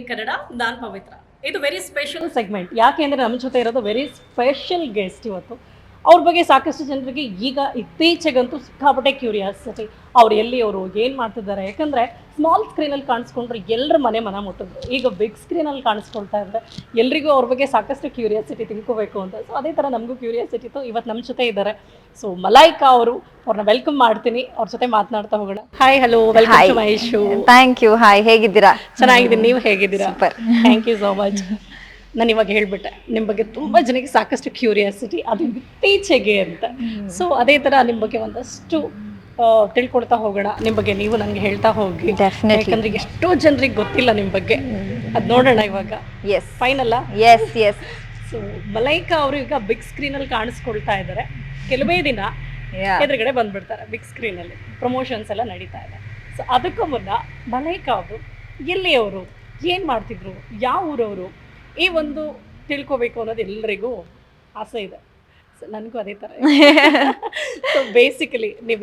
Nineteen Kannada, ನಾನ್ ಪವಿತ್ರ. ಇದು very special segment ಯಾಕೆ ಅಂದರೆ ನಮ್ಮ ಜೊತೆ ಇರೋದು ವೆರಿ ಸ್ಪೆಷಲ್ ಗೆಸ್ಟ್ ಇವತ್ತು. ಅವ್ರ ಬಗ್ಗೆ ಸಾಕಷ್ಟು ಜನರಿಗೆ ಈಗ ಇತ್ತೀಚೆಗಂತೂ ಸಿಕ್ಕಾಪಟ್ಟೆ ಕ್ಯೂರಿಯಾಸಿಟಿ. ಅವ್ರು ಎಲ್ಲಿ ಅವರು ಏನು ಮಾಡ್ತಿದ್ದಾರೆ? ಯಾಕಂದರೆ ಸ್ಮಾಲ್ ಸ್ಕ್ರೀನಲ್ಲಿ ಕಾಣಿಸ್ಕೊಂಡ್ರೆ ಎಲ್ಲರ ಮನೆ ಮನ ಮುಟ್ಟಿದ್ರು ಈಗ ಬಿಗ್ ಸ್ಕ್ರೀನಲ್ಲಿ ಕಾಣಿಸ್ಕೊಳ್ತಾ ಇದ್ದಾರೆ ಎಲ್ರಿಗೂ ಅವ್ರ ಬಗ್ಗೆ ಸಾಕಷ್ಟು ಕ್ಯೂರಿಯಾಸಿಟಿ ತಿಳ್ಕೋಬೇಕು ಅಂತ. ಸೊ ಅದೇ ಥರ ನಮಗೂ ಕ್ಯೂರಿಯಾಸಿಟಿ ಇತ್ತು. ಇವತ್ತು ನಮ್ಮ ಜೊತೆ ಇದ್ದಾರೆ. ಸೊ ಮಲೈಕಾ ಅವರು ಅವ್ರನ್ನ ವೆಲ್ಕಮ್ ಮಾಡ್ತೀನಿ. ಅವ್ರ ಜೊತೆ ಮಾತನಾಡ್ತಾ ಹೋಗೋಣ. Hi hello welcome to my show thank you hi ಹೇಗಿದ್ದೀರಾ? ಚೆನ್ನಾಗಿದ್ದೀನಿ. ನೀವು ಹೇಗಿದ್ದೀರಾ. ಥ್ಯಾಂಕ್ ಯು ಸೋ ಮಚ್ ನಾನು ಇವಾಗ ಹೇಳ್ಬಿಟ್ಟೆ ನಿಮ್ಮ ಬಗ್ಗೆ ತುಂಬ ಜನಕ್ಕೆ ಸಾಕಷ್ಟು ಕ್ಯೂರಿಯಾಸಿಟಿ ಅದು ಇತ್ತೀಚೆಗೆ ಅಂತ. ಸೊ ಅದೇ ಥರ ನಿಮ್ಮ ಬಗ್ಗೆ ಒಂದಷ್ಟು ತಿಳ್ಕೊಳ್ತಾ ಹೋಗೋಣ. ನಿಮ್ಮ ಬಗ್ಗೆ ನೀವು ನನಗೆ ಹೇಳ್ತಾ ಹೋಗಿ. ಯಾಕಂದ್ರೆ ಎಷ್ಟೋ ಜನರಿಗೆ ಗೊತ್ತಿಲ್ಲ ನಿಮ್ಮ ಬಗ್ಗೆ. ಅದು ನೋಡೋಣ ಇವಾಗ. ಎಸ್ ಫೈನಲ್ಲ ಎಸ್ ಎಸ್ ಸೊ ಮಲೈಕಾ ಅವರು ಈಗ ಬಿಗ್ ಸ್ಕ್ರೀನಲ್ಲಿ ಕಾಣಿಸ್ಕೊಳ್ತಾ ಇದ್ದಾರೆ ಕೆಲವೇ ದಿನ ಎದುರುಗಡೆ ಬಂದ್ಬಿಡ್ತಾರೆ ಬಿಗ್ ಸ್ಕ್ರೀನಲ್ಲಿ ಪ್ರಮೋಷನ್ಸ್ ಎಲ್ಲ ನಡೀತಾ ಇದೆ. ಸೊ ಅದಕ್ಕೂ ಮುನ್ನ ಮಲೈಕಾ ಅವರು ಎಲ್ಲಿಯವರು ಏನು ಮಾಡ್ತಿದ್ರು ಯಾವ ಊರವರು ಈ ಒಂದು ತಿಳ್ಕೊಬೇಕು ಅನ್ನೋದು ಎಲ್ಲರಿಗೂ ಆಸೆ ಇದೆ. ನನಗೂ ಅದೇ ಥರ ಬೇಸಿಕಲಿ ನೀವು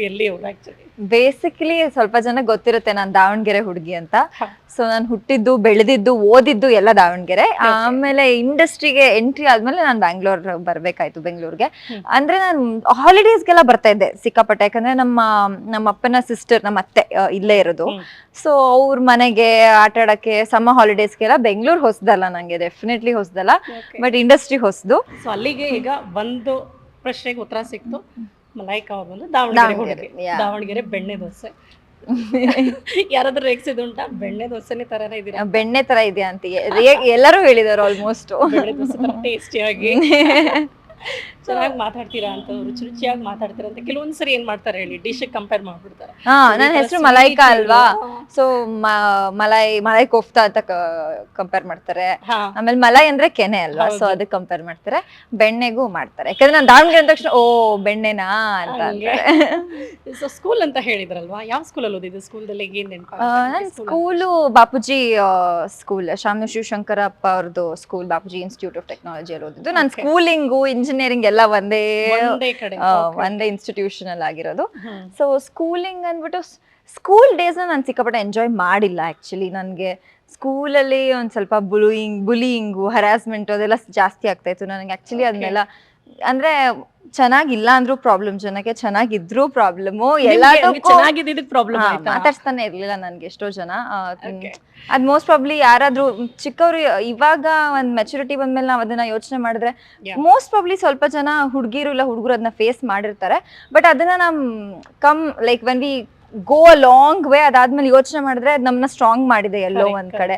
ಆ್ಯಕ್ಚುಲಿ ಬೇಸಿಕಲಿ ಸ್ವಲ್ಪ ಜನ ಗೊತ್ತಿರುತ್ತೆ ನಾನು ದಾವಣಗೆರೆ ಹುಡುಗಿ ಅಂತ. ಸೊ ನಾನು ಹುಟ್ಟಿದ್ದು ಬೆಳೆದಿದ್ದು ಓದಿದ್ದು ಎಲ್ಲ ದಾವಣಗೆರೆ. ಆಮೇಲೆ ಇಂಡಸ್ಟ್ರಿಗೆ ಎಂಟ್ರಿ ಆದ್ಮೇಲೆ ನಾನು ಬ್ಯಾಂಗ್ಳೂರ್ ಬರ್ಬೇಕಾಯ್ತು ಬೆಂಗಳೂರಿಗೆ. ಅಂದ್ರೆ ನಾನು ಹಾಲಿಡೇಸ್ಗೆಲ್ಲ ಬರ್ತಾ ಇದ್ದೆ ಸಿಕ್ಕಾಪಟ್ಟೆ. ಯಾಕಂದ್ರೆ ನಮ್ಮ ನಮ್ಮ ಅಪ್ಪನ ಸಿಸ್ಟರ್ ನಮ್ಮ ಅತ್ತೆ ಇಲ್ಲೇ ಇರೋದು. ಸೊ ಅವ್ರ ಮನೆಗೆ ಆಟ ಆಡಕ್ಕೆ ಸಮ ಹಾಲಿಡೇಸ್ಗೆಲ್ಲ ಬೆಂಗಳೂರು ಹೊಸದಲ್ಲ ನಂಗೆ. ಡೆಫಿನೆಟ್ಲಿ ಹೊಸದಲ್ಲ. ಬಟ್ ಇಂಡಸ್ಟ್ರಿ ಹೊಸದು. ಸೊ ಅಲ್ಲಿಗೆ ಈಗ ಒಂದು ಪ್ರಶ್ನೆಗೆ ಉತ್ತರ ಸಿಕ್ತು. ಮಲೈಕಾ ಅವ್ರು ಬಂದು ದಾವಣಗೆರೆ ದಾವಣಗೆರೆ, ಹುಡುಗಿ. ದಾವಣಗೆರೆ ಬೆಣ್ಣೆ ದೋಸೆ. ಯಾರಾದ್ರೂ ರೇಗ್ಸಿದುಂಟಾ ಬೆಣ್ಣೆ ದೋಸೆನೆ ತರ ಇದೀರಾ ಬೆಣ್ಣೆ ತರ ಇದೆ ಅಂತ ಎಲ್ಲರೂ ಹೇಳಿದಾರೆ ಆಲ್ಮೋಸ್ಟ್ ಬೆಣ್ಣೆ ದೋಸೆ ತರ ಟೇಸ್ಟಿಯಾಗಿ ಚೆನ್ನಾಗಿ ಮಾತಾಡ್ತೀರಾ ಅಂತ ರುಚಿ ರುಚಿಯಾಗಿ ಮಾತಾಡ್ತೀರಾ ಅಂತ ಕೆಲವೊಂದ್ಸರಿ ಏನ್ ಮಾಡ್ತಾರೆ ಹೇಳಿ ಡಿಶ್ ಕಂಪೇರ್ ಮಾಡ್ಬಿಡ್ತಾರೆ. ಹಾ ನನ್ನ ಹೆಸರು ಮಲೈಕಾ ಅಲ್ವಾ. ಸೊ ಮಲೈ ಮಲೈ ಕೋಫ್ತಾ ಅಂತ ಕಂಪೇರ್ ಮಾಡ್ತಾರೆ. ಆಮೇಲೆ ಮಲೈ ಅಂದ್ರೆ ಕೆನೆ ಅಲ್ವಾ? ಸೊ. ಅದಕ್ಕೆ ಕಂಪೇರ್ ಮಾಡ್ತಾರೆ. ಬೆಣ್ಣೆಗೂ ಮಾಡ್ತಾರೆ. ಯಾಕಂದ್ರೆ ನಾನು ದಾವಣಗೆರೆ ಅಂದ ತಕ್ಷಣ ಓ ಬೆಣ್ಣೆನಾ? ಅಂತ ಸೊ ಸ್ಕೂಲ್ ಅಂತ ಹೇಳಿದ್ರಲ್ವಾ? ಯಾವ ಸ್ಕೂಲಲ್ಲಿ ಓದಿದ್ದು? ಸ್ಕೂಲ್ದಲ್ಲಿ ಏನ್ ನೆನಪು ಸ್ಕೂಲು ಬಾಪೂಜಿ ಸ್ಕೂಲ್ ಶಾಮನು ಶಿವಶಂಕರಪ್ಪ ಅವ್ರದ್ದು school Bapuji institute of technology ಅಲ್ಲಿ ಓದಿದ್ದು. ನಾನು. ಸ್ಕೂಲಿಂಗು ಇಂಜಿನಿಯರಿಂಗ್ ಎಲ್ಲ ಒಂದೇ ಒಂದೇ. ಒಂದೇ ಇನ್ಸ್ಟಿಟ್ಯೂಷನ್ ಅಲ್ಲಿ ಆಗಿರೋದು. ಸೊ ಸ್ಕೂಲಿಂಗ್ ಅಂದ್ಬಿಟ್ಟು ಸ್ಕೂಲ್ ಡೇಸ್ನ ನಾನು ಸಿಕ್ಕಾಪಟ್ಟೆ ಎಂಜಾಯ್ ಮಾಡಿಲ್ಲ ಆ್ಯಕ್ಚುಲಿ ನನಗೆ ಸ್ಕೂಲಲ್ಲಿ ಒಂದು ಸ್ವಲ್ಪ ಬುಲೂಯಿಂಗ್ ಬುಲಿಯಿಂಗು ಹರಾಸ್ಮೆಂಟು ಅದೆಲ್ಲ ಜಾಸ್ತಿ ಆಗ್ತಾ ಇತ್ತು. ನನಗೆ ಆ್ಯಕ್ಚುಲಿ ಅದನ್ನೆಲ್ಲ ಅಂದರೆ ಚೆನ್ನಾಗಿಲ್ಲ ಅಂದ್ರು ಪ್ರಾಬ್ಲಮ್ ಜನಕ್ಕೆ ಚೆನ್ನಾಗಿದ್ರು ಪ್ರಾಬ್ಲಮ್ ಎಲ್ಲದಕ್ಕೂ ಪ್ರಾಬ್ಲಮ್ ಆಯ್ತಾ? ಮಾತಾಡ್ಸ್ತಾನೆ ಇರ್ಲಿಲ್ಲ ನನ್ಗೆ ಎಷ್ಟೋ ಜನ. ಆ, Okay. ಅದ್ ಮೋಸ್ಟ್ ಪ್ರಾಬ್ಲಿ ಯಾರಾದ್ರೂ ಚಿಕ್ಕವರು ಇವಾಗ ಒಂದ್ ಮೆಚುರಿಟಿ ಬಂದ್ಮೇಲೆ ನಾವ್ ಅದನ್ನ ಯೋಚನೆ ಮಾಡಿದ್ರೆ Yeah. ಮೋಸ್ಟ್ ಪ್ರಾಬ್ಲಿ ಸ್ವಲ್ಪ ಜನ ಹುಡುಗಿರು ಇಲ್ಲ ಹುಡುಗರು ಅದನ್ನ ಫೇಸ್ ಮಾಡಿರ್ತಾರೆ. ಬಟ್ ಅದನ್ನ ನಮ್ come like when we go a long way ಅದಾದ್ಮೇಲೆ ಯೋಚನೆ ಮಾಡಿದ್ರೆ ಅದ್ ನಮ್ಮನ್ನ ಸ್ಟ್ರಾಂಗ್ ಮಾಡಿದೆ ಎಲ್ಲೋ Correct, ಒಂದ್ ಕಡೆ.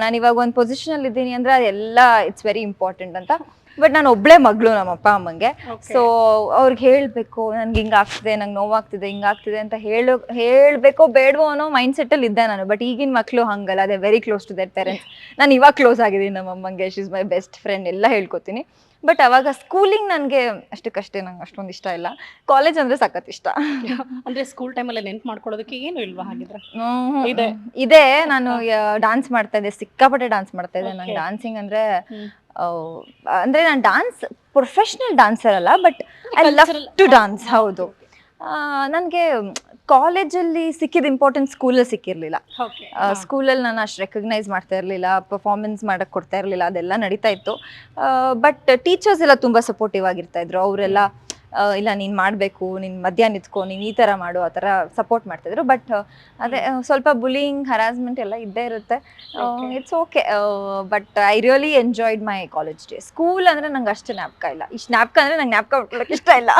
ನಾನು ಇವಾಗ ಒಂದು ಪೊಸಿಷನ್ ಅಲ್ಲಿ ಇದ್ದೀನಿ ಅಂದ್ರೆ ಅದೆಲ್ಲ ಇಟ್ಸ್ ವೆರಿ ಇಂಪಾರ್ಟೆಂಟ್ ಅಂತ. ಬಟ್ ನಾನು ಒಬ್ಳೆ ಮಗಳು ನಮ್ಮ ಅಪ್ಪ ಅಮ್ಮಂಗೆ. ಸೊ ಅವ್ರಿಗೆ ಹೇಳ್ಬೇಕು ನನ್ಗೆ ಹಿಂಗಾಗ್ತಿದೆ ನಂಗೆ ನೋವಾಗ್ತಿದೆ ಹಿಂಗಾಗ್ತಿದೆ ಅಂತ ಹೇಳು ಹೇಳ್ಬೇಕೋ ಬೇಡವೋ ಅನ್ನೋ ಮೈಂಡ್ ಸೆಟ್ ಅಲ್ಲಿ ಇದ್ದೆ ನಾನು. ಬಟ್ ಈಗಿನ ಮಕ್ಕಳು ಹಂಗಲ್ಲ ಅದೇ very close to that parents ನಾನು ಇವಾಗ ಕ್ಲೋಸ್ ಆಗಿದ್ದೀನಿ ನಮ್ಮ ಅಮ್ಮಂಗೆ. ಶೀಸ್ ಮೈ ಬೆಸ್ಟ್ ಫ್ರೆಂಡ್ ಎಲ್ಲ ಹೇಳ್ಕೊತೀನಿ. ಬಟ್ ಅವಾಗ ಸ್ಕೂಲಿಂಗ್ ನನಗೆ ಅಷ್ಟಕ್ಕಷ್ಟೇ ನಂಗೆ ಅಷ್ಟೊಂದು ಇಷ್ಟ ಇಲ್ಲ. ಕಾಲೇಜ್ ಅಂದ್ರೆ ಸಖತ್ ಇಷ್ಟ. ಅಂದ್ರೆ ಸ್ಕೂಲ್ ಟೈಮಲ್ಲಿ ನೆನ್ಪು ಮಾಡ್ಕೊಳ್ಳೋದಕ್ಕೆ ಏನು ಇಲ್ವಾ ಹಾಗಿದ್ರೆ. ಇದೆ. ಇದೆ ನಾನು ಡಾನ್ಸ್ ಮಾಡ್ತಾ ಇದ್ದೆ ಸಿಕ್ಕಾಪಟ್ಟೆ ಡಾನ್ಸ್ ಮಾಡ್ತಾ ಇದ್ದೆ. ನಂಗೆ ಡಾನ್ಸಿಂಗ್ ಅಂದ್ರೆ. ಅಂದ್ರೆ ನಾನು ಡಾನ್ಸ್ ಪ್ರೊಫೆಷ್ನಲ್ ಡಾನ್ಸರ್ ಅಲ್ಲ but I love to dance ಹೌದು. ನನಗೆ ಕಾಲೇಜಲ್ಲಿ ಸಿಕ್ಕಿದ ಇಂಪಾರ್ಟೆಂಟ್ ಸ್ಕೂಲಲ್ಲಿ ಸಿಕ್ಕಿರಲಿಲ್ಲ. ಸ್ಕೂಲಲ್ಲಿ ನಾನು ಅಷ್ಟು ರೆಕಗ್ನೈಸ್ ಮಾಡ್ತಾ ಇರಲಿಲ್ಲ ಪರ್ಫಾರ್ಮೆನ್ಸ್ ಮಾಡಕ್ಕೆ ಕೊಡ್ತಾ ಇರಲಿಲ್ಲ ಅದೆಲ್ಲ ನಡೀತಾ ಇತ್ತು. ಬಟ್ ಟೀಚರ್ಸ್ ಎಲ್ಲ ತುಂಬ ಸಪೋರ್ಟಿವ್ ಆಗಿರ್ತಾ ಇದ್ರು. ಅವರೆಲ್ಲ ಇಲ್ಲ ನೀನು ಮಾಡಬೇಕು ನಿನ್ ಮಧ್ಯಾಹ್ನ ನಿಂತ್ಕೊ ನೀನು ಈ ತರ ಮಾಡು ಆ ಥರ ಸಪೋರ್ಟ್ ಮಾಡ್ತಿದ್ರು ಬಟ್ ಅದೇ ಸ್ವಲ್ಪ ಬುಲಿಂಗ್ ಹರಾಸ್ಮೆಂಟ್ ಎಲ್ಲ ಇದ್ದೇ ಇರುತ್ತೆ. It's okay but I really enjoyed my college day school ಅಂದ್ರೆ ನಂಗೆ ಅಷ್ಟು ಜ್ಞಾಪಕ ಇಲ್ಲ. ಇಷ್ಟು ಜ್ಞಾಪಕ ಅಂದ್ರೆ ನಂಗೆ ಜ್ಞಾಪಕ ಮಾಡ್ಕೊಳ್ಳೋಕೆ ಇಷ್ಟ ಇಲ್ಲ.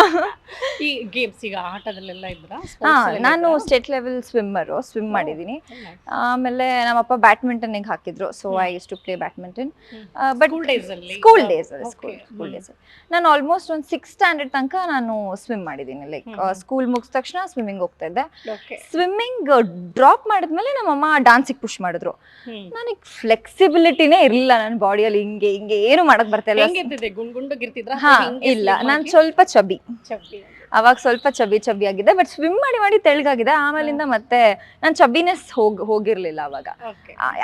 ಈ ಗೇಮ್ಸ್ ಈಗ ಆಟದಲ್ಲೆಲ್ಲ ಇದ್ರ? ಹಾ ನಾನು ಸ್ಟೇಟ್ ಲೆವೆಲ್ ಸ್ವಿಮ್ಮರು ಸ್ವಿಮ್ ಮಾಡಿದ್ದೀನಿ ಆಮೇಲೆ ನಮ್ಮಪ್ಪ ಬ್ಯಾಡ್ಮಿಂಟನ್ಗೆ ಹಾಕಿದ್ರು. So I is to play badminton but school days ಅಲ್ಲಿ ಸ್ಕೂಲ್ ಡೇಸ್. ಸ್ಕೂಲ್ ಸ್ಕೂಲ್ ನಾನು ಆಲ್ಮೋಸ್ಟ್ ಒಂದು ಸಿಕ್ಸ್ ಸ್ಟ್ಯಾಂಡರ್ಡ್ ತನಕ ನಾನು ಸ್ವಿಮ್ ಮಾಡಿದ್ದೀನಿ ಲೈಕ್ ಸ್ಕೂಲ್ ಮುಗಿದ ತಕ್ಷಣ ಸ್ವಿಮ್ಮಿಂಗ್ ಹೋಗ್ತಾ ಇದ್ದೆ. ಸ್ವಿಮ್ಮಿಂಗ್ ಡ್ರಾಪ್ ಮಾಡಿದ್ಮೇಲೆ ನಮ್ಮಮ್ಮ ಡಾನ್ಸಿಗೆ ಪುಷ್ ಮಾಡಿದ್ರು. ನನಗೆ ಫ್ಲೆಕ್ಸಿಬಿಲಿಟಿನೇ ಇರಲಿಲ್ಲ ನನ್ನ ಬಾಡಿಯಲ್ಲಿ ಹಿಂಗೆ ಹಿಂಗೆ ಏನು ಮಾಡಕ್ ಬರ್ತಾ ಇಲ್ಲ. ಹಾ ಇಲ್ಲ. ನಾನು ಸ್ವಲ್ಪ ಚಬಿ ಅವಾಗ ಸ್ವಲ್ಪ ಚಬಿ ಚಬಿ ಆಗಿದೆ ಬಟ್ ಸ್ವಿಮ್ ಮಾಡಿ ಮಾಡಿ ತೆಳಗಾಗಿದೆ ಆಮೇಲಿಂದ ಮತ್ತೆ ನಾನು ಚಬಿನೆಸ್ ಹೋಗ್ ಹೋಗಿರ್ಲಿಲ್ಲ ಅವಾಗ.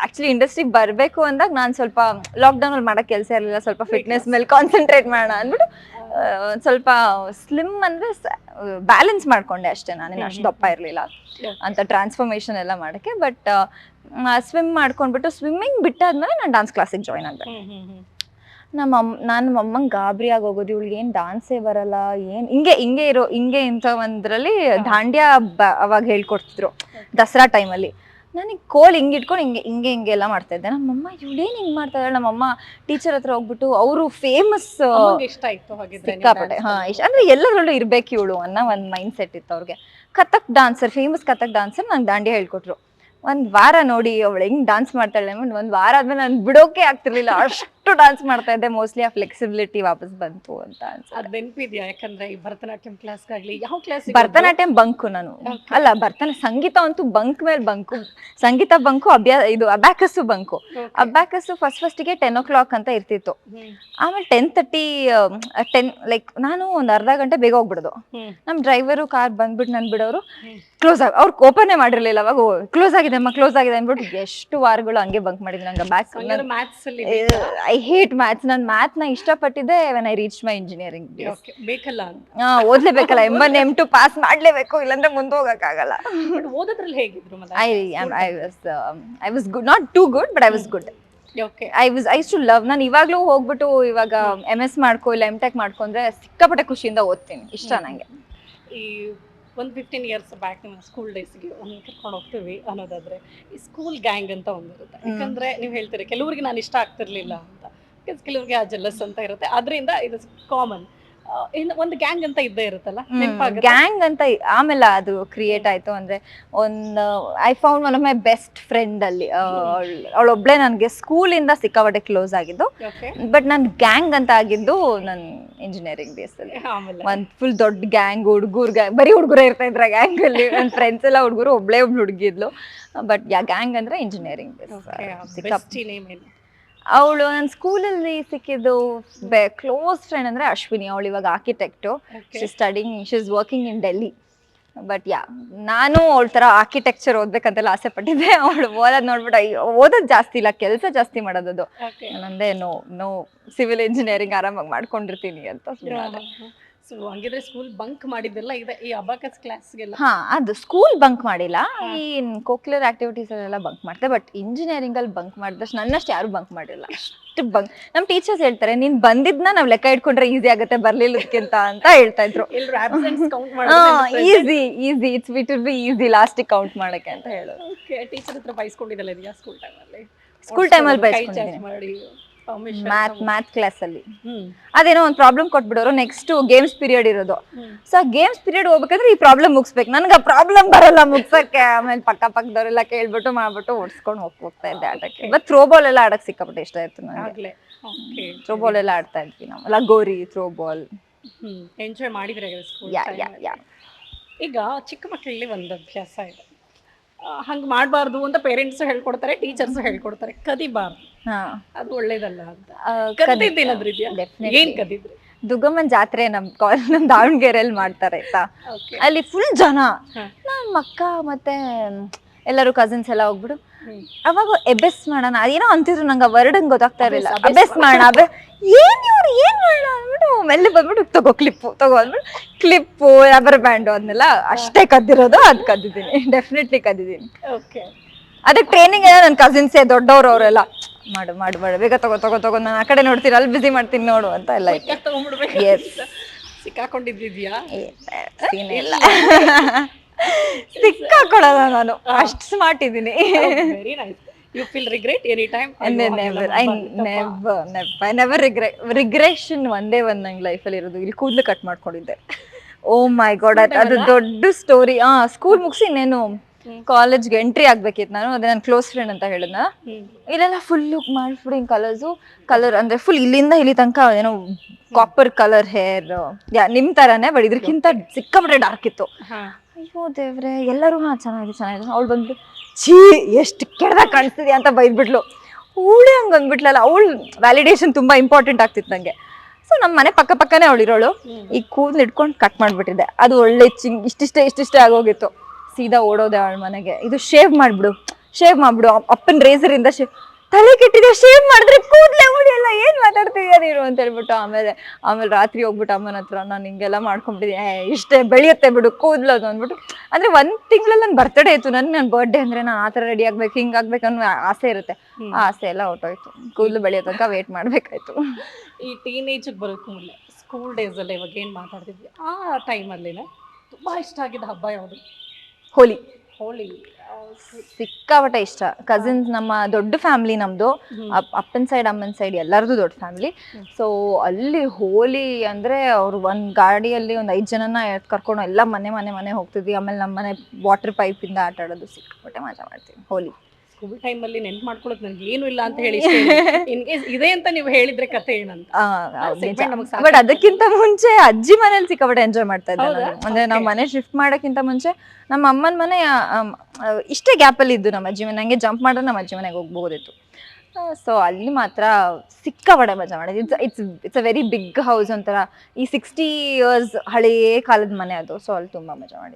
ಆಕ್ಚುಲಿ ಇಂಡಸ್ಟ್ರಿಗೆ ಬರಬೇಕು ಅಂದಾಗ ನಾನು ಸ್ವಲ್ಪ ಲಾಕ್ಡೌನ್ ಅಲ್ಲಿ ಮಾಡಕ್ ಕೆಲಸ ಇರಲಿಲ್ಲ. ಸ್ವಲ್ಪ ಫಿಟ್ನೆಸ್ ಮೇಲೆ ಕಾನ್ಸಂಟ್ರೇಟ್ ಮಾಡೋಣ ಅಂದ್ಬಿಟ್ಟು ಒಂದ್ ಸ್ವಲ್ಪ ಸ್ಲಿಮ್ ಅಂದ್ರೆ ಬ್ಯಾಲೆನ್ಸ್ ಮಾಡ್ಕೊಂಡೆ ಅಷ್ಟೇ ನಾನೇನು ಅಷ್ಟು ದಪ್ಪ ಇರಲಿಲ್ಲ. ಅಂತ ಟ್ರಾನ್ಸ್ಫಾರ್ಮೇಶನ್ ಎಲ್ಲ ಮಾಡಕ್ಕೆ ಬಟ್ ಸ್ವಿಮ್ ಮಾಡ್ಕೊಂಡ್ಬಿಟ್ಟು ಸ್ವಿಮ್ಮಿಂಗ್ ಬಿಟ್ಟಾದ್ಮೇಲೆ ನಾನು ಡಾನ್ಸ್ ಕ್ಲಾಸಿಗೆ ಜಾಯ್ನ್ ಆದೆ ನಮ್ಮ ಅಮ್ಮ ನಾನು ನಮ್ಮ ಅಮ್ಮಂಗೆ ಗಾಬರಿ ಹೋಗೋದು ಇವಳಿಗೆ ಏನು ಡಾನ್ಸೇ ಬರಲ್ಲ ಏನು ಹಿಂಗೆ ಹಿಂಗೆ ಇರೋ ಹಿಂಗೆ ಇಂಥ ಒಂದರಲ್ಲಿ ದಾಂಡ್ಯ ಬ ಅವಾಗ ಹೇಳ್ಕೊಡ್ತಿದ್ರು ದಸರಾ ಟೈಮಲ್ಲಿ ನನಗೆ ಕೋಲ್ ಹಿಂಗೆ ಇಟ್ಕೊಂಡು ಹಿಂಗೆ ಹಿಂಗೆ ಹಿಂಗೆ ಎಲ್ಲ ಮಾಡ್ತಾ ಇದ್ದೆ. ನಮ್ಮಮ್ಮ ಇವಳೇನು ಹಿಂಗೆ ಮಾಡ್ತಾ ಇದ್ದಾಳೆ? ನಮ್ಮಮ್ಮ ಟೀಚರ್ ಹತ್ರ ಹೋಗ್ಬಿಟ್ಟು ಅವರು ಫೇಮಸ್ ಇಷ್ಟ ನೀವು ಸಿಕ್ಕಾಪಟ್ಟೆ. ಹಾ ಇಷ್ಟ. ಅಂದ್ರೆ ಎಲ್ಲದರಲ್ಲೂ ಇರಬೇಕು ಇವಳು ಅನ್ನೋ ಒಂದು ಮೈಂಡ್ ಸೆಟ್ ಇತ್ತು ಅವ್ರಿಗೆ. Kathak dancer famous Kathak dancer ನಂಗೆ ದಾಂಡಿ ಹೇಳ್ಕೊಟ್ರು. ಒಂದ್ ವಾರ ನೋಡಿ ಅವಳು ಹೆಂಗ್ ಡಾನ್ಸ್ ಮಾಡ್ತಾಳೆ ಒಂದು ಒಂದ್ ವಾರ ಆದ್ಮೇಲೆ ನಾನು ಬಿಡೋಕೆ ಆಗ್ತಿರ್ಲಿಲ್ಲ. ಅಷ್ಟು ಡಾನ್ಸ್ ಮಾಡ್ತಾ ಇದ್ದೆ ಮೋಸ್ಟ್ಲಿ ಆ ಫ್ಲೆಕ್ಸಿಬಿಲಿಟಿ ವಾಪಸ್ ಬಂತು ಅಂತ ಅನ್ಸುತ್ತೆ. ಅದ್ ನೆನ್ಪಿದ್ಯಾ? ಯಾಕಂದ್ರೆ ಈ ಭರತನಾಟ್ಯಂ ಕ್ಲಾಸ್ಗಾಗ್ಲಿ ಯಾವ ಕ್ಲಾಸ್ ಭರತನಾಟ್ಯಂ ಬಂಕು ನಾನು. ಅಲ್ಲ ಭರತನ ಸಂಗೀತ ಅಂತೂ ಬಂಕ್ ಮೇಲೆ ಬಂಕು. ಸಂಗೀತ ಬಂಕು ಅಭ್ಯಾಸ ಇದು ಅಬ್ಯಾಕಸ್ಸು ಬಂಕು. ಅಬ್ಯಾಕಸ್ಸು ಫಸ್ಟ್ ಫಸ್ಟಿಗೆ ಟೆನ್ ಓ ಕ್ಲಾಕ್ ಅಂತ ಇರ್ತಿತ್ತು. ಆಮೇಲೆ ಟೆನ್ ತರ್ಟಿ ಟೆನ್ ಲೈಕ್ ನಾನು ಒಂದು ಅರ್ಧ ಗಂಟೆ ಬೇಗ ಹೋಗ್ಬಿಡೋದು. ನಮ್ಮ ಡ್ರೈವರು ಕಾರ್ ಬಂದ್ಬಿಟ್ಟು ನನ್ ಬಿಡೋರು. ಕ್ಲೋಸ್ ಆಗಿ ಅವ್ರು ಓಪನ್ನೇ ಮಾಡಿರ್ಲಿಲ್ಲ ಅವಾಗ ಕ್ಲೋಸ್ ಆಗಿದೆ ಅಮ್ಮ ಕ್ಲೋಸ್ ಆಗಿದೆ ಅಂದ್ಬಿಟ್ಟು ಎಷ್ಟು ವಾರಗಳು ಹಂಗೆ ಬಂಕ್ ಮಾಡಿದ್ವಿ. ನಂಗೆ ಬ್ಯಾಕ್ ಮ್ಯಾಥ್ಸ್ ಅಲ್ಲಿ ಐ ಹೇಟ್ ಮ್ಯಾಥ್ಸ್ ನಾನು ಮ್ಯಾಥ್ನ ಇಷ್ಟಪಟ್ಟಿದ್ದೆ when I reach my engineering okay ಬೇಕಲ್ಲ ಅಂತ. ಓದ್ಲೇಬೇಕಲ್ಲ M one M two pass ಮಾಡ್ಲೇಬೇಕು ಇಲ್ಲಾಂದ್ರೆ ಮುಂದೆ ಹೋಗಕ್ಕಾಗಲ್ಲ ಬಟ್ ಓದೋದ್ರಲ್ಲಿ ಹೇಗಿದ್ರು I I was I was good not too good but I was good okay I was is to love ನಾನು ಇವಾಗ್ಲೂ ಹೋಗ್ಬಿಟ್ಟು ಇವಾಗ ಎಂ ಎಸ್ ಮಾಡ್ಕೊ ಇಲ್ಲ ಎಂ ಟೆಕ್ ಮಾಡ್ಕೊಂಡ್ರೆ ಸಿಕ್ಕಾಪಟ್ಟೆ ಖುಷಿಯಿಂದ ಓದ್ತೀನಿ. ಇಷ್ಟ ನಂಗೆ. ಈ ಒಂದು ಫಿಫ್ಟೀನ್ ಇಯರ್ಸ್ ಬ್ಯಾಕ್ ನಿಮ್ಮ ಸ್ಕೂಲ್ ಡೇಸ್ಗೆ ಒಂದು ಕರ್ಕೊಂಡು ಹೋಗ್ತೀವಿ ಅನ್ನೋದಾದ್ರೆ ಈ ಸ್ಕೂಲ್ ಗ್ಯಾಂಗ್ ಅಂತ ಒಂದಿರುತ್ತೆ. ಯಾಕಂದ್ರೆ ನೀವು ಹೇಳ್ತೀರಿ ಕೆಲವರಿಗೆ ನಾನು ಇಷ್ಟ ಆಗ್ತಿರ್ಲಿಲ್ಲ. ಕೆಲವ್ರಿಗೆ ಆ ಜೆಲ್ಲಸ್ ಅಂತ ಇರುತ್ತೆ. ಅದರಿಂದ ಇದು ಕಾಮನ್ ಇನ್ನು ಒಂದು ಗ್ಯಾಂಗ್ ಅಂತ ಇದ್ದೇ ಇರುತ್ತಲ್ಲ? ನೆನಪಾಗುತ್ತೆ? ಗ್ಯಾಂಗ್ ಅಂತ ಆಮೇಲೆ ಅದು ಕ್ರಿಯೇಟ್ ಆಯ್ತು ಅಂದ್ರೆ ಒಂದು I found one of my best friend ಅಲ್ಲಿ. ಅವಳೊಬ್ಳೆ ನನಗೆ ಸ್ಕೂಲಿಂದ ಸಿಕ್ಕಾಪಟ್ಟೆ ಕ್ಲೋಸ್ ಆಗಿದ್ದು. ಬಟ್ ನನ್ ಗ್ಯಾಂಗ್ ಅಂತ ಆಗಿದ್ದು ನನ್ ಇಂಜಿನಿಯರಿಂಗ್ ಡೇಸಲ್ಲಿ ಅಲ್ಲಿ. ಒಂದ್ ಫುಲ್ ದೊಡ್ಡ ಗ್ಯಾಂಗ್ ಹುಡುಗರ್ ಗ್ಯಾಂಗ್ ಬರೀ ಹುಡುಗರೇ ಇರ್ತಾ ಇದ್ರ ಗ್ಯಾಂಗ್ ಅಲ್ಲಿ. ನನ್ನ ಫ್ರೆಂಡ್ಸ್ ಎಲ್ಲ ಹುಡುಗರು ಒಬ್ಳೆ ಒಬ್ಳು ಹುಡುಗಿದ್ಲು. ಬಟ್ ಯಾ ಗ್ಯಾಂಗ್ ಅಂದ್ರೆ ಇಂಜಿನಿಯರಿಂಗ್ ನೇಮ್ ಏನು? ಅವಳು ನನ್ನ ಸ್ಕೂಲಲ್ಲಿ ಸಿಕ್ಕಿದ್ದು ಕ್ಲೋಸ್ ಫ್ರೆಂಡ್ ಅಂದ್ರೆ ಅಶ್ವಿನಿ ಅವಳು ಇವಾಗ architect she studying she is working in Delhi but ya ನಾನು ಅವಳ ಥರ ಆರ್ಕಿಟೆಕ್ಚರ್ ಓದ್ಬೇಕಂತೆಲ್ಲ ಆಸೆ ಪಟ್ಟಿದ್ದೆ. ಅವಳು ಓದೋದು ನೋಡ್ಬಿಟ್ಟು ಅಯ್ಯೋ ಓದೋದು ಜಾಸ್ತಿ ಇಲ್ಲ ಕೆಲಸ ಜಾಸ್ತಿ ಮಾಡೋದದು. ನಂದೇ ನೋ ನೋ ಸಿವಿಲ್ ಇಂಜಿನಿಯರಿಂಗ್ ಆರಾಮಾಗಿ ಮಾಡ್ಕೊಂಡಿರ್ತೀನಿ ಅಂತ. ಸೊ ಹಂಗಿದ್ರೆ ಸ್ಕೂಲ್ ಬಂಕ್ ಮಾಡಿದ್ದೆಲ್ಲ ಇದೆ. ಈ ಅಬಾಕಸ್ ಕ್ಲಾಸ್ಗೆಲ್ಲ ಹಾ ಅದು ಸ್ಕೂಲ್ ಬಂಕ್ ಮಾಡಿಲ್ಲ. ಈ ಕೋಕ್ಯುಲರ್ ಆಕ್ಟಿವಿಟೀಸ್ ಅಲ್ಲೆಲ್ಲ ಬಂಕ್ ಮಾಡ್ತೆ. ಬಟ್ ಇಂಜಿನಿಯರಿಂಗ್ ಅಲ್ಲಿ ಬಂಕ್ ಮಾಡಿದಷ್ಟು ನನ್ನಷ್ಟು ಯಾರು ಬಂಕ್ ಮಾಡಿಲ್ಲ ಅಷ್ಟು ಬಂಕ್ ನಮ್ ಟೀಚರ್ಸ್ ಹೇಳ್ತಾರೆ ನೀನ್ ಬಂದಿದ್ನ ನಾವ್ ಲೆಕ್ಕ ಇಟ್ಕೊಂಡ್ರೆ ಈಸಿ ಆಗುತ್ತೆ ಬರ್ಲಿಲ್ಲದಕ್ಕಿಂತ ಅಂತ ಹೇಳ್ತಾ ಇದ್ರು. Easy easy it's will be easy last count ಮಾಡಕ್ಕೆ ಅಂತ ಹೇಳೋದು. ಟೀಚರ್ ಹತ್ರ ಬೈಸ್ಕೊಂಡಿದ್ದಲ್ಲ ಸ್ಕೂಲ್ ಟೈಮಲ್ಲಿ ಸ್ಕೂಲ್ ಟೈಮಲ್ಲಿ ಬೈಸ್ಕೊಂಡಿದ್ದೀನಿ. ಮ್ಯಾಥ್ ಮ್ಯಾಥ್ ಕ್ಲಾಸ್ ಅಲ್ಲಿ. ಅದೇನೋ ಒಂದು ಪ್ರಾಬ್ಲಮ್ ಕೊಟ್ಬಿಡೋರು ನೆಕ್ಸ್ಟ್ ಗೇಮ್ಸ್ ಪೀರಿಯಡ್ ಇರೋದು. ಸೊ ಗೇಮ್ಸ್ ಪೀರಿಯಡ್ ಹೋಗ್ಬೇಕಂದ್ರೆ ಈ ಪ್ರಾಬ್ಲಮ್ ಮುಗಿಸ್ಬೇಕು. ನನ್ಗೆ ಆ ಪ್ರಾಬ್ಲಮ್ ಬರಲ್ಲ ಮುಗ್ಸಕ್ಕೆ. ಆಮೇಲೆ ಪಕ್ಕ ಪಕ್ಕದವರೆಲ್ಲ ಕೇಳ್ಬಿಟ್ಟು ಮಾಡ್ಬಿಟ್ಟು ಓಡಿಸ್ಕೊಂಡು ಹೋಗ್ ಹೋಗ್ತಾ ಇದ್ದೆ ಆಟಕ್ಕೆ. ಬಟ್ ಥ್ರೋ ಬಾಲ್ ಎಲ್ಲ ಆಡಕ್ಕೆ ಸಿಕ್ಕಾಪಟ್ಟೆ ಇಷ್ಟ ಇತ್ತು ನನಗೆ ಆಗ್ಲೇ. ಓಕೆ ಥ್ರೋ ಬಾಲ್ ಎಲ್ಲ ಆಡ್ತಾ ಇದ್ವಿ ನಾವು. ಲಗೋರಿ ಥ್ರೋ ಬಾಲ್ ಹ್ಮ್. ಎಂಜಾಯ್ ಮಾಡಿದ್ರೆ ಈಗ ಚಿಕ್ಕ ಮಕ್ಕಳಲ್ಲಿ ಒಂದು ಅಭ್ಯಾಸ ಇದೆ. ಹಂಗೆ ಮಾಡಬಾರ್ದು ಅಂತ ಪೇರೆಂಟ್ಸ್ ಹೇಳ್ಕೊಡ್ತಾರೆ ಟೀಚರ್ಸ್ ಹೇಳ್ಕೊಡ್ತಾರೆ ಕದಿಬಾರ್ದು. ಅದು ಒಳ್ಳೇದಲ್ಲ ಅಂತ. ಏನ್ ಕದಿದ್ರಿ? ದುರ್ಗಮ್ಮನ್ ಜಾತ್ರೆ ನಮ್ ಕಾಲ್ ನಮ್ ದಾವಣಗೆರೆಯಲ್ಲಿ ಮಾಡ್ತಾರೆ ಆಯ್ತಾ? ಅಲ್ಲಿ ಫುಲ್ ಜನ. ನಮ್ಮ ಅಕ್ಕ ಮತ್ತೆ ಎಲ್ಲರೂ ಕಸಿನ್ಸ್ ಎಲ್ಲ ಹೋಗ್ಬಿಡು. ಅವಾಗ ಎಬೆಸ್ ಮಾಡೋಣ. ಅದೇನೋ ಅಂತಿದ್ರು ನಂಗೆ ವರ್ಡ್ ಗೊತ್ತಾಗ್ತಾ ಇರಲಿಲ್ಲ. ಅಬೆಸ್, ಮಾಡೋಣ ಅಬೆ ಏನ್ ಇವ್ರು ಏನ್ ಮಾಡೋಣ ಅಂದ್ಬಿಟ್ಟು ಮೆಲ್ಲೆ ಬಂದ್ಬಿಟ್ಟು ತಗೋ ಕ್ಲಿಪ್ಪು ತಗೋ ಅಂದ್ಬಿಟ್ಟು ಕ್ಲಿಪ್ಪು ರಬ್ಬರ್ ಬ್ಯಾಂಡು ಅದನ್ನೆಲ್ಲ ಅಷ್ಟೇ ಕದ್ದಿರೋದು ಅದ್ ಕದ್ದಿದ್ದೀನಿ. ಡೆಫಿನೆಟ್ಲಿ ಕದ್ದಿದ್ದೀನಿ. ಓಕೆ ಅದಕ್ಕೆ ಟ್ರೈನಿಂಗ್ ಎಲ್ಲ ನನ್ನ ಕಸಿನ್ಸೇ ದೊಡ್ಡವ್ರು ಅವರೆಲ್ಲ. ಮಾಡು ಮಾಡು ಮಾಡು. ಬೇಗ ತಗೋ ತಗೋ ತಗೋ. ನಾನು ಆ ಕಡೆ ನೋಡ್ತೀನಿ ಅಲ್ಲಿ ಬಿಸಿ ಮಾಡ್ತೀನಿ ನೋಡು ಅಂತ ಎಲ್ಲ ಇತ್ತು. Yes. ಸಿಕ್ಕಾಕೊಂಡಿದ್ದಿದ್ಯಾ ಇಲ್ಲ. ಸಿಕ್ಕಾಕೊಳ್ಳಲ್ಲ ನಾನು. ಅಷ್ಟು ಸ್ಮಾರ್ಟ್ ಇದ್ದೀನಿ. Very nice you feel regret any time never I never never I never regret regression ಒಂದೇ ಒಂದು ನಂಗೆ ಲೈಫಲ್ಲಿ ಇರೋದು. ಇಲ್ಲಿ ಕೂದಲು ಕಟ್ ಮಾಡ್ಕೊಂಡಿದ್ದೆ. ಓ ಮೈ ಗಾಡ್ ಅದು ದೊಡ್ಡ ಸ್ಟೋರಿ ಆ ಸ್ಕೂಲ್ ಮುಗಿಸಿ ಇನ್ನೇನು ಕಾಲೇಜ್ಗೆ ಎಂಟ್ರಿ ಆಗ್ಬೇಕಿತ್ತು ನಾನು ಅದೇ ನನ್ನ ಕ್ಲೋಸ್ ಫ್ರೆಂಡ್ ಅಂತ ಹೇಳಿದ್ನ. ಇಲ್ಲೆಲ್ಲ ಫುಲ್ ಲುಕ್ ಮಾಡ್ಬಿಡಿ ಕಲರ್ಸು ಕಲರ್ ಅಂದ್ರೆ ಫುಲ್ ಇಲ್ಲಿಂದ ಇಲ್ಲಿ ತನಕ ಏನೋ ಕಾಪರ್ ಕಲರ್ ಹೇರ್ ಯಾ ನಿಮ್ ತರಾನೇ ಬಟ್ ಇದಕ್ಕಿಂತ ಸಿಕ್ಕಾಪಟ್ಟೆ ಡಾರ್ಕ್ ಇತ್ತು. ಅಯ್ಯೋ ದೇವ್ರೆ ಎಲ್ಲರೂ ಹಾ ಚೆನ್ನಾಗಿದೆ ಚೆನ್ನಾಗಿದೆ. ಅವಳು ಬಂದ್ಬಿಟ್ಟು ಛೀ ಎಷ್ಟು ಕೆಡ್ದಾಗ ಕಾಣಿಸ್ತಿದೆ ಅಂತ ಬೈದ್ಬಿಟ್ಲು. ಅವಳೇ ಹಂಗೆ ಅಂದ್ಬಿಟ್ಲಲ್ಲ ಅವಳು ವ್ಯಾಲಿಡೇಷನ್ ತುಂಬಾ ಇಂಪಾರ್ಟೆಂಟ್ ಆಗ್ತಿತ್ತು ನಂಗೆ. ಸೊ ನಮ್ಮ ಮನೆ ಪಕ್ಕ ಪಕ್ಕನೇ ಅವಳು ಇರೋಳು ಈ ಕೂದಲು ಇಟ್ಕೊಂಡು ಕಟ್ ಮಾಡ್ಬಿಟ್ಟಿದ್ದೆ. ಅದು ಒಳ್ಳೆ ಚಿಂಗ್ ಇಷ್ಟಿಷ್ಟೇ ಇಷ್ಟಿಷ್ಟೇ ಆಗೋಗಿತ್ತು. ಸೀದಾ ಓಡೋದೆ ಅವಳ ಮನೆಗೆ. ಇದು ಶೇವ್ ಮಾಡ್ಬಿಡು. ಶೇವ್ ಮಾಡ್ಬಿಡು. ಅಪ್ಪನ ಅಪ್ಪನ ಇಂದ ಶೇವ್ ತಲೆ ಕೆಟ್ಟಿದೆ ಶೇವ್ ಮಾಡಿದ್ರೆ ಕೂದಲೇ ಉಳಿಯಲ್ಲ. ಏನ್ ಮಾತಾಡ್ತಿದ್ಯಾ ನೀನು ಅಂತ ಹೇಳ್ಬಿಟ್ಟು ಆಮೇಲೆ ಆಮೇಲೆ ರಾತ್ರಿ ಹೋಗ್ಬಿಟ್ಟು ಅಮ್ಮನ ಹತ್ರ ನಾನು ಹಿಂಗೆಲ್ಲ ಮಾಡ್ಕೊಂಡ್ಬಿಟ್ಟಿದ್ದೆ ಇಷ್ಟೇ ಬೆಳೆಯುತ್ತೆ ಬಿಡು ಕೂದಲು ಅದು ಅಂದ್ಬಿಟ್ಟು ಅಂದ್ರೆ ಒಂದ್ ತಿಂಗಳಲ್ಲಿ ನನ್ನ ಬರ್ತಡೇ ಇತ್ತು ನನ್ ನನ್ನ ಬರ್ಡೇ ಅಂದ್ರೆ ನಾನು ಆ ಥರ ರೆಡಿ ಆಗ್ಬೇಕು ಹಿಂಗ್ ಆಗ್ಬೇಕು ಅನ್ನೋ ಆಸೆ ಇರುತ್ತೆ. ಆ ಆಸೆ ಎಲ್ಲ ಹೊಟ್ಟೋಯ್ತು. ಕೂದಲು ಬೆಳೆಯೋ ತನಕ ವೇಟ್ ಮಾಡ್ಬೇಕಾಯ್ತು. ಈ ಟೀನೇಜಿಗೆ ಬರೋಕ್ಕೂ ಮುನ್ನ ಸ್ಕೂಲ್ ಡೇಸಲ್ಲಿ ಇವಾಗ ಏನು ಮಾತಾಡ್ತಿದ್ವಿ ಆ ಟೈಮ್ ಟೈಮಲ್ಲಿನೇ ತುಂಬಾ ಇಷ್ಟ ಆಗಿದ್ದ ಹಬ್ಬ ಯಾವುದು? ಹೋಲಿ ಹೋಳಿ. ಸಿಕ್ಕಾಪಟ್ಟೆ ಇಷ್ಟ. ಕಸಿನ್ಸ್ ನಮ್ಮ ದೊಡ್ಡ ಫ್ಯಾಮಿಲಿ ನಮ್ದು. ಅಪ್ಪನ್ ಸೈಡ್ ಅಮ್ಮನ್ ಸೈಡ್ ಎಲ್ಲರದು ದೊಡ್ಡ ಫ್ಯಾಮಿಲಿ. ಸೊ ಅಲ್ಲಿ ಹೋಲಿ ಅಂದ್ರೆ ಅವ್ರು ಒಂದ್ ಗಾಡಿಯಲ್ಲಿ ಒಂದ್ ಐದ್ ಜನನ ಕರ್ಕೊಂಡು ಎಲ್ಲ ಮನೆ ಮನೆ ಮನೆ ಹೋಗ್ತಿದ್ವಿ. ಆಮೇಲೆ ನಮ್ಮ ಮನೆ ವಾಟರ್ ಪೈಪ್ ಇಂದ ಆಟ ಆಡೋದು ಸಿಕ್ಕಾಪಟ್ಟೆ ಮಜಾ ಮಾಡ್ತೀವಿ ಹೋಲಿ ಸ್ಕೂಲ್ ಅಲ್ಲಿ ನೆನ್ಪು ಮಾಡ್ಕೊಳ್ಳೋದು ನನಗೆ ಏನು ಇಲ್ಲ ಅಂತ ಹೇಳಿ ಇನ್ ಕೇಸ್ ಇದೆ ಅಂತ ನೀವು ಹೇಳಿದ್ರೆ ಕತೆ ಏನಂತ. ಬಟ್ ಅದಕ್ಕಿಂತ ಮುಂಚೆ ಅಜ್ಜಿ ಮನೇಲಿ ಸಿಕ್ಕಾಪಟ್ಟೆ ಎಂಜಾಯ್ ಮಾಡ್ತಾ ಇದ್ದೆ ನಾನು. ಅಂದ್ರೆ ನಾವು ಮನೆ ಶಿಫ್ಟ್ ಮಾಡೋಕ್ಕಿಂತ ಮುಂಚೆ ನಮ್ಮ ಅಮ್ಮನ ಮನೆ ಇಷ್ಟೇ ಗ್ಯಾಪ್ ಅಲ್ಲಿ ಇಷ್ಟೇ ಗ್ಯಾಪಲ್ಲಿ ಇದ್ದು ನಮ್ಮ ಅಜ್ಜಿ ಮನೆ. ಹಂಗೆ ಜಂಪ್ ಮಾಡಿದ್ರೆ ನಮ್ಮ ಅಜ್ಜಿ ಮನೆಗೆ ಹೋಗ್ಬೋದಿತ್ತು. ಸೊ ಅಲ್ಲಿ ಮಾತ್ರ ಸಿಕ್ಕಾಪಟ್ಟೆ ಮಜಾ ಮಾಡೋದು it's it's it's a very big house ಒಂಥರ. ಈ ಸಿಕ್ಸ್ಟಿ ಇಯರ್ಸ್ ಹಳೆಯ ಕಾಲದ ಮನೆ ಅದು. ಸೊ ಅಲ್ಲಿ ತುಂಬಾ ಮಜಾ ಮಾಡಿದ್ವಿ